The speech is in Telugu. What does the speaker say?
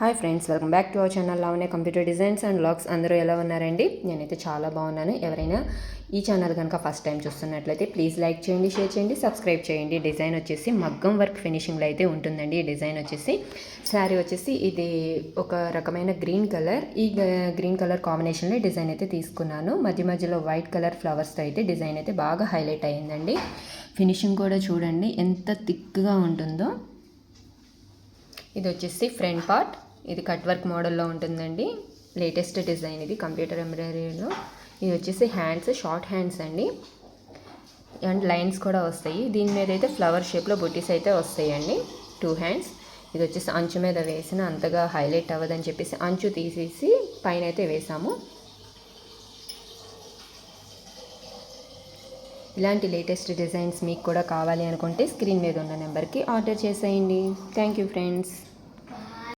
Hi friends welcome back to our channel లావనే computer designs and blogs అందరూ ఎలా ఉన్నారండి? నేనైతే చాలా బాగున్నాను. ఎవరైనా ఈ ఛానల్ కనుక ఫస్ట్ టైం చూస్తున్నట్లయితే ప్లీజ్ లైక్ చేయండి షేర్ చేయండి సబ్స్క్రైబ్ చేయండి. డిజైన్ వచ్చేసి మగ్గం వర్క్ ఫినిషింగ్లో అయితే ఉంటుందండి. ఈ డిజైన్ వచ్చేసి శారీ వచ్చేసి ఇది ఒక రకమైన గ్రీన్ కలర్ ఈ గ్రీన్ కలర్ కాంబినేషన్లో డిజైన్ అయితే తీసుకున్నాను. మధ్య మధ్యలో వైట్ కలర్ ఫ్లవర్స్తో అయితే డిజైన్ అయితే బాగా హైలైట్ అయ్యిందండి. ఫినిషింగ్ కూడా చూడండి ఎంత థిక్గా ఉంటుందో. ఇది వచ్చేసి ఫ్రంట్ పార్ట్ ఇది కట్ వర్క్ మోడల్లో ఉంటుందండి. లేటెస్ట్ డిజైన్ ఇది కంప్యూటర్ ఎంబ్రాయిడరీలో. ఇది వచ్చేసి హ్యాండ్స్ షార్ట్ హ్యాండ్స్ అండి. అండ్ లైన్స్ కూడా వస్తాయి. దీని మీద అయితే ఫ్లవర్ షేప్లో బుటీస్ అయితే వస్తాయండి. టూ హ్యాండ్స్ ఇది వచ్చేసి అంచు మీద వేసిన అంతగా హైలైట్ అవ్వదని చెప్పేసి అంచు తీసేసి పైన అయితే వేసాము. ఇలాంటి లేటెస్ట్ డిజైన్స్ మీకు కూడా కావాలి అనుకుంటే స్క్రీన్ మీద ఉన్న నెంబర్కి ఆర్డర్ చేసేయండి. Thank you friends